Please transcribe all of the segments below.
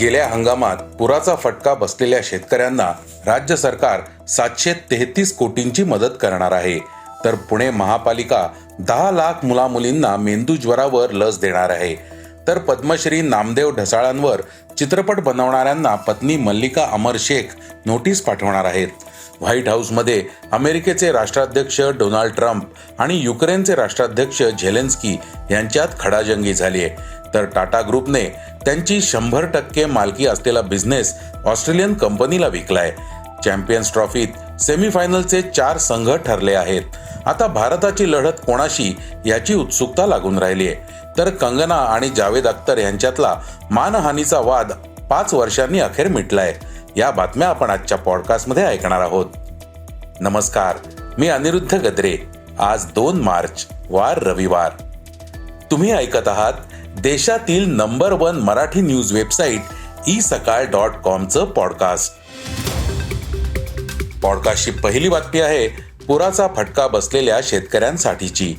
गेल्या हंगामात पुराचा फटका बसलेल्या शेतकऱ्यांना राज्य सरकार सातशे तेहतीस कोटींची मदत करणार आहे. तर पुणे महापालिका दहा लाख मुलामुलींना मेंदू ज्वरावर लस देणार आहे. तर पद्मश्री नामदेव ढसाळांवर चित्रपट बनवणाऱ्यांना पत्नी मल्लिका अमर शेख नोटीस पाठवणार आहेत. व्हाईट हाऊसमध्ये अमेरिकेचे राष्ट्राध्यक्ष डोनाल्ड ट्रम्प आणि युक्रेनचे राष्ट्राध्यक्ष झेलेन्स्की यांच्यात खडाजंगी झाली आहे. तर टाटा ग्रुपने त्यांची शंभर टक्के मालकी असलेला बिझनेस ऑस्ट्रेलियन कंपनीला विकलाय. चॅम्पियन्स ट्रॉफीत सेमीफायनलचे चार संघ ठरले आहेत. आता भारताची लढत कोणाशी याची उत्सुकता लागून राहिली आहे. तर कंगना आणि जावेद अख्तर यांच्यातला मानहानीचा वाद पाच वर्षांनी अखेर मिटलाय. या बातम्या आपण आजच्या पॉडकास्टमध्ये ऐकणार आहोत. नमस्कार मी अनिरुद्ध गद्रे. आज दोन मार्च वार रविवार. तुम्ही ऐकत आहात देशातील number one Marathi news website e Sakal dot कॉमचं podcast पॉडकास्टची पहिली बातमी आहे पुराचा फटका बसलेल्या शेतकऱ्यांसाठीची.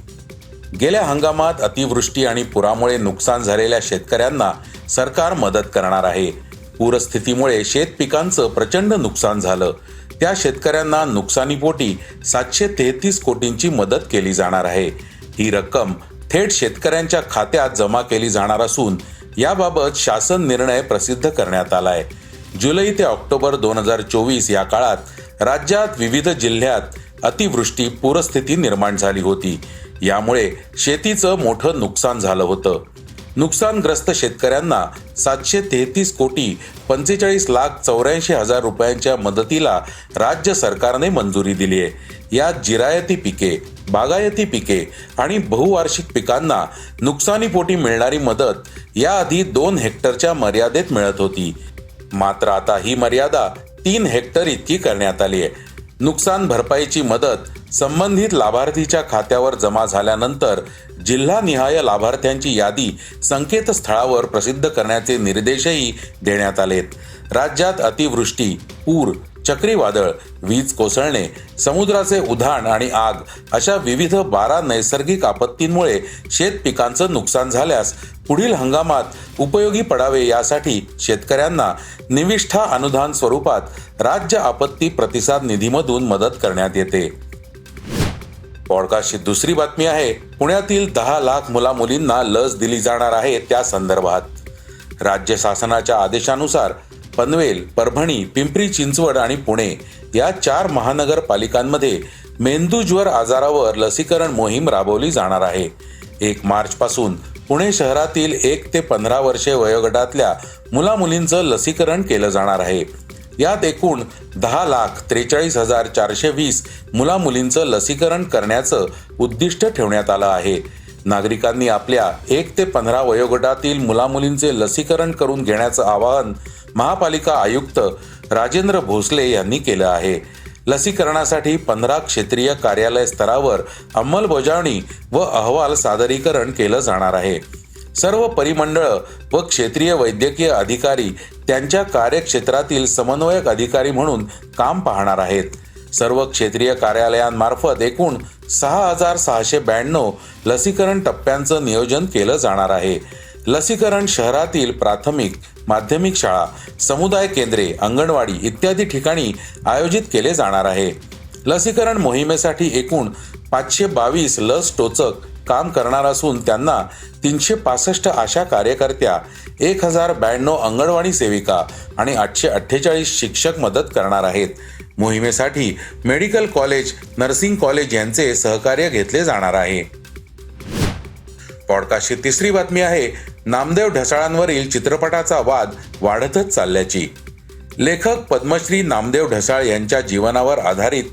गेल्या हंगामात अतिवृष्टी आणि पुरामुळे नुकसान झालेल्या शेतकऱ्यांना सरकार मदत करणार आहे. पूरस्थितीमुळे शेत पिकांचं प्रचंड नुकसान झालं. त्या शेतकऱ्यांना नुकसानीपोटी सातशे तेहतीस कोटींची मदत केली जाणार आहे. ही रक्कम थेट शेतकऱ्यांच्या खात्यात जमा केली जाणार असून याबाबत शासन निर्णय प्रसिद्ध करण्यात आलाय. जुलै ते ऑक्टोबर दोन हजार चोवीस या काळात राज्यात विविध जिल्ह्यात अतिवृष्टी पूरस्थिती निर्माण झाली होती. यामुळे शेतीचं मोठं नुकसान झालं होतं. नुकसानग्रस्त शेतकऱ्यांना सातशे तेहतीस कोटी पंचेचाळीस लाख चौऱ्याऐंशी हजार रुपयांच्या मदतीला राज्य सरकारने मंजुरी दिली आहे. यात जिरायती पिके बागायती पिके आणि बहुवार्षिक पिकांना नुकसानीपोटी मिळणारी मदत याआधी दोन हेक्टरच्या मर्यादेत मिळत होती. मात्र आता ही मर्यादा तीन हेक्टर इतकी करण्यात आली आहे. नुकसान भरपाईची मदत संबंधित लाभार्थीच्या खात्यावर जमा झाल्यानंतर जिल्हानिहाय लाभार्थ्यांची यादी संकेतस्थळावर प्रसिद्ध करण्याचे निर्देशही देण्यात आलेत. राज्यात अतिवृष्टी पूर चक्रीवादळ वीज कोसळणे समुद्राचे उधाण आणि आग अशा विविध बारा नैसर्गिक आपत्तींमुळे शेत पिकांचं नुकसान झाल्यास पुढील हंगामात उपयोगी पडावे यासाठी शेतकऱ्यांना निविष्ठा अनुदान स्वरूपात राज्य आपत्ती प्रतिसाद निधीमधून मदत करण्यात येते. पॉडकास्टची दुसरी बातमी आहे पुण्यातील दहा लाख मुला मुलींना लस दिली जाणार आहे त्या संदर्भात. राज्य शासनाच्या आदेशानुसार पनवेल परभणी पिंपरी चिंचवड आणि पुणे या चार महानगरपालिकांमध्ये मेंदूज्वर आजारावर लसीकरण मोहीम राबवली जाणार आहे. एक मार्च पासून पुणे शहरातील एक ते पंधरा वर्षे वयोगटातल्या मुला मुलींचं लसीकरण केलं जाणार आहे. यात एकूण दहा लाख त्रेचाळीस हजार चारशे वीस मुला मुलींचं लसीकरण करण्याचं उद्दिष्ट ठेवण्यात आलं आहे. नागरिकांनी आपल्या एक ते पंधरा वयोगटातील मुलामुलींचे लसीकरण करून घेण्याचं आवाहन महापालिका आयुक्त राजेंद्र भोसले यांनी केलं आहे. लसीकरणासाठी पंधरा क्षेत्रीय कार्यालय स्तरावर अंमलबजावणी व अहवाल सादरीकरण केलं जाणार आहे. सर्व परिमंडळ व क्षेत्रीय वैद्यकीय अधिकारी त्यांच्या कार्यक्षेत्रातील समन्वयक अधिकारी म्हणून काम पाहणार आहेत. सर्व क्षेत्रीय कार्यालयांमार्फत एकूण सहा हजार सहाशे ब्याण्णव लसीकरण टप्प्यांचं नियोजन केलं जाणार आहे. लसीकरण शहरातील प्राथमिक माध्यमिक शाळा समुदाय केंद्रे अंगणवाडी इत्यादी ठिकाणी आयोजित केले जाणार आहे. लसीकरण मोहिमेसाठी एकूण पाचशे बावीस लस टोचक काम करणार असून त्यांना तीनशे पासष्ट आशा कार्यकर्त्या एक हजार ब्याण्णव अंगणवाडी सेविका आणि आठशे अठ्ठेचाळीस शिक्षक मदत करणार आहेत. मोहिमेसाठी मेडिकल कॉलेज नर्सिंग कॉलेज यांचे सहकार्य घेतले जाणार आहे. पॉडकास्टची तिसरी बातमी आहे नामदेव ढसाळांवरील चित्रपटाचा वाद वाढतच चालल्याची. लेखक पद्मश्री नामदेव ढसाळ यांच्या जीवनावर आधारित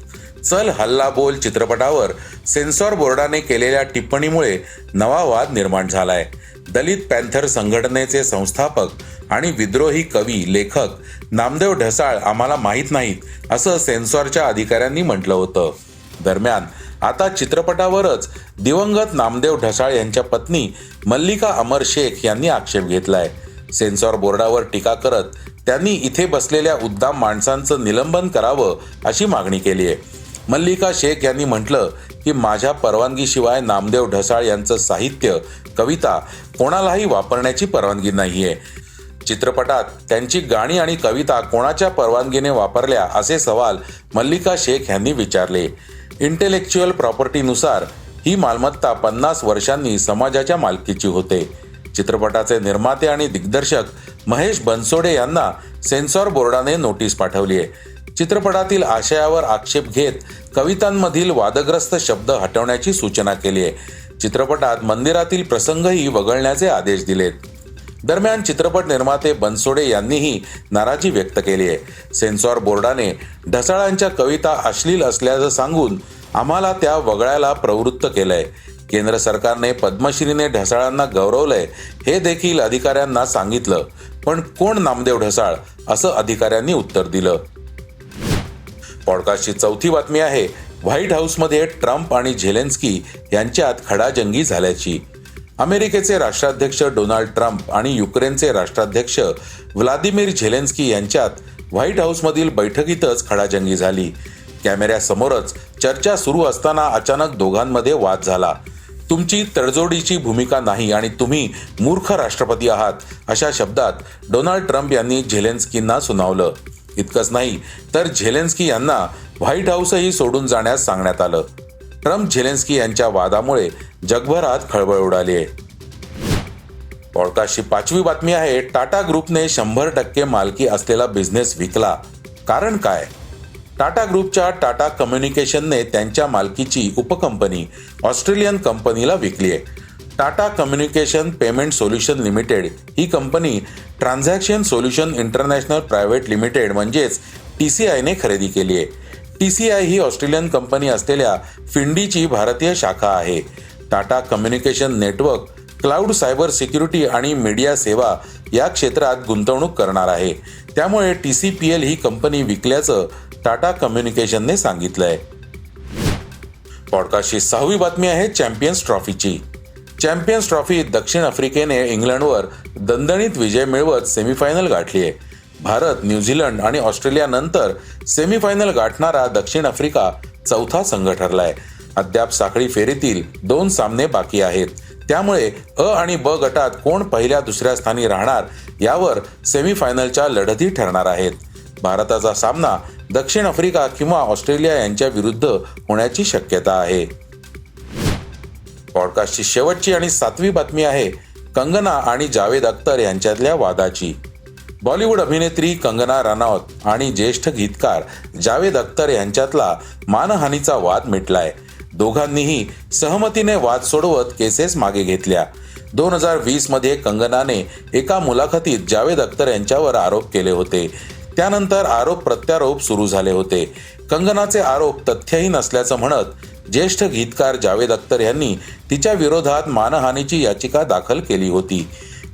चल हल्ला बोल चित्रपटावर सेन्सॉर बोर्डाने केलेल्या टिप्पणीमुळे नवा वाद निर्माण झालाय. दलित पॅन्थर संघटनेचे संस्थापक आणि विद्रोही कवी लेखक नामदेव ढसाळ आम्हाला माहीत नाहीत असं सेन्सॉरच्या अधिकाऱ्यांनी म्हटलं होतं. दरम्यान आता चित्रपटावरच दिवंगत नामदेव ढसाळ यांच्या पत्नी मल्लिका अमर शेख यांनी आक्षेप घेतलाय. सेन्सॉर बोर्डावर टीका करत त्यांनी इथे बसलेल्या उद्दाम माणसांचं निलंबन करावं अशी मागणी केली आहे. मल्लिका शेख यांनी म्हटलं की माझ्या परवानगीशिवाय नामदेव ढसाळ यांचं साहित्य कविता कोणालाही वापरण्याची परवानगी नाहीये. चित्रपटात त्यांची गाणी आणि कविता कोणाच्या परवानगीने वापरल्या असे सवाल मल्लिका शेख यांनी विचारले. इंटेलेक्च्युअल प्रॉपर्टीनुसार ही मालमत्ता पन्नास वर्षांनी समाजाच्या मालकीची होते. चित्रपटाचे निर्माते आणि दिग्दर्शक महेश बनसोडे यांना सेन्सॉर बोर्डाने नोटीस पाठवली आहे. चित्रपटातील आशयावर आक्षेप घेत कवितांमधील वादग्रस्त शब्द हटवण्याची सूचना केली आहे. चित्रपटात मंदिरातील प्रसंगही वगळण्याचे आदेश दिलेत. दरम्यान चित्रपट निर्माते बनसोडे यांनीही नाराजी व्यक्त केली आहे. सेन्सॉर बोर्डाने ढसाळांच्या कविता अश्लील असल्याचं सांगून आम्हाला त्या वगळायला प्रवृत्त केलंय. केंद्र सरकारने पद्मश्रीने ढसाळांना गौरवलंय हे देखील अधिकाऱ्यांना सांगितलं. पण कोण नामदेव ढसाळ असं अधिकाऱ्यांनी उत्तर दिलं? पॉडकास्टची चौथी बातमी आहे व्हाईट हाऊसमध्ये ट्रम्प आणि झेलेन्स्की यांच्यात खडाजंगी झाल्याची. अमेरिकेचे राष्ट्राध्यक्ष डोनाल्ड ट्रम्प आणि युक्रेनचे राष्ट्राध्यक्ष व्लादिमीर झेलेन्स्की यांच्यात व्हाईट हाऊसमधील बैठकीतच खडाजंगी झाली. कॅमेऱ्यासमोरच चर्चा सुरू असताना अचानक दोघांमध्ये वाद झाला. तुमची तडजोडीची भूमिका नाही आणि तुम्ही मूर्ख राष्ट्रपती आहात अशा शब्दात डोनाल्ड ट्रम्प यांनी झेलेन्स्कींना सुनावलं. इतकंच नाही तर झेलेन्स्की यांना व्हाईट हाऊसही सोडून जाण्यास सांगण्यात आलं. ट्रम्प झेलेन्स्की यांच्या वादामुळे जगभरात खळबळ उडाली आहे. पॉडकास्टची पाचवी बातमी आहे टाटा ग्रुपने शंभर टक्के मालकी असलेला बिझनेस विकला. कारण काय? टाटा ग्रुपच्या टाटा कम्युनिकेशनने त्यांच्या मालकीची उपकंपनी ऑस्ट्रेलियन कंपनीला विकली आहे. Tata communication payment solution limited ही company transaction solution international private limited म्हणजेच टी सी आयने खरेदी केली आहे. टी सी आय ही ऑस्ट्रेलियन कंपनी असलेल्या फिंडीची भारतीय शाखा आहे. Tata communication network cloud cyber security आणि मीडिया सेवा या क्षेत्रात गुंतवणूक करणार आहे. त्यामुळे टी सी पी एल ही कंपनी विकल्याचं टाटा कम्युनिकेशनने सांगितलंय. पॉडकास्टची सहावी बातमी आहे चॅम्पियन्स ट्रॉफीची. चॅम्पियन्स ट्रॉफी दक्षिण आफ्रिकेने इंग्लंडवर दणदणीत विजय मिळवत सेमीफायनल गाठली आहे भारत न्यूझीलंड आणि ऑस्ट्रेलियानंतर सेमीफायनल गाठणारा दक्षिण आफ्रिका चौथा संघ ठरलाय. अद्याप साखळी फेरीतील दोन सामने बाकी आहेत. त्यामुळे अ आणि ब गटात कोण पहिल्या दुसऱ्या स्थानी राहणार यावर सेमीफायनलच्या लढती ठरणार आहेत. भारताचा सामना दक्षिण आफ्रिका किंवा ऑस्ट्रेलिया यांच्या विरुद्ध होण्याची शक्यता आहे. पॉडकास्टची शेवटची आणि सातवी बातमी आहे कंगना आणि जावेद अख्तर यांच्यातल्या वादाची. बॉलिवूड अभिनेत्री कंगना रनौत आणि ज्येष्ठ गीतकार जावेद अख्तर यांच्यातला मानहानीचा वाद मिटलाय. दोघांनीही सहमतीने वाद सोडवत केसेस मागे घेतल्या. दोन हजार वीसमध्ये कंगनाने एका मुलाखतीत जावेद अख्तर यांच्यावर आरोप केले होते. त्यानंतर आरोप प्रत्यारोप सुरू झाले होते. कंगनाचे आरोप तथ्यहीन असल्याचं म्हणत ज्येष्ठ गीतकार जावेद अख्तर यांनी तिच्या विरोधात मानहानीची याचिका दाखल केली होती.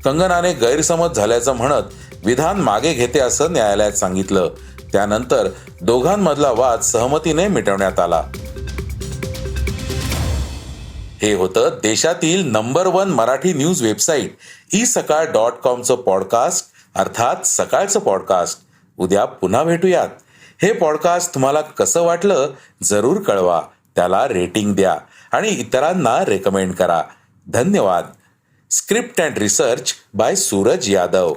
कंगनाने गैरसमज झाल्याचं म्हणत विधान मागे घेते असं न्यायालयात सांगितलं. त्यानंतर दोघांमधला वाद सहमतीने मिटवण्यात आला. हे होतं देशातील number one Marathi news website e Sakal dot कॉमचं podcast अर्थात सकाळचं पॉडकास्ट. उद्या पुन्हा भेटूयात. हे पॉडकास्ट तुम्हाला कसं वाटलं जरूर कळवा. त्याला रेटिंग द्या आणि इतरांना रेकमेंड करा. धन्यवाद. Script and research by Suraj Yadav